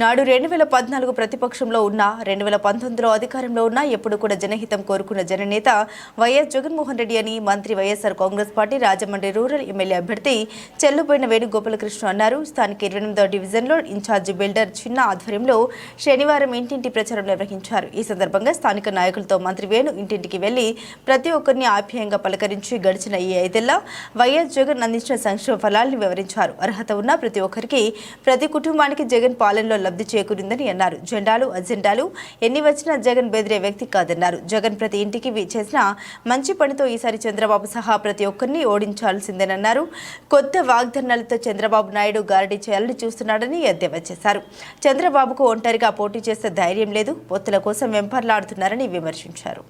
నాడు రెండు వేల పద్నాలుగు ప్రతిపక్షంలో ఉన్న రెండు వేల పంతొమ్మిదిలో అధికారంలో ఉన్న ఎప్పుడు కూడా జనహితం కోరుకున్న జననేత వైఎస్ జగన్మోహన్ రెడ్డి అని మంత్రి YSR Congress party Rajahmundry rural MLA అభ్యర్థి చెల్లుబోయిన వేణుగోపాలకృష్ణ అన్నారు. స్థానిక ఇరవై ఎనిమిదవ డివిజన్లో ఇన్ఛార్జి బిల్డర్ చిన్న ఆధ్వర్యంలో శనివారం ఇంటింటి ప్రచారం నిర్వహించారు. ఈ సందర్భంగా స్థానిక నాయకులతో మంత్రి వేణు ఇంటింటికి వెళ్ళి ప్రతి ఒక్కరిని ఆప్యాయంగా పలకరించి గడిచిన ఈ ఐదేళ్ళ వైఎస్ జగన్ అందించిన సంక్షేమ ఫలాలను వివరించారు. అర్హత ఉన్న ప్రతి ఒక్కరికి ప్రతి కుటుంబానికి జగన్ పాలనలో లబ్ధి చేకూరిందని అన్నారు. జెండాలు అజెండాలు ఎన్ని వచ్చినా జగన్ బెదిరే వ్యక్తి కాదన్నారు. జగన్ ప్రతి ఇంటికి చేసిన మంచి పనితో ఈసారి చంద్రబాబు సహా ప్రతి ఒక్కరిని ఓడించాల్సిందేనన్నారు. కొత్త వాగ్దానాలతో చంద్రబాబు నాయుడు గారడీ చేయాలని చూస్తున్నాడని ఎద్దేవా చేశారు. చంద్రబాబుకు ఒంటరిగా పోటీ చేసే ధైర్యం లేదు. పొత్తుల కోసం వెంపర్లాడుతున్నారని విమర్శించారు.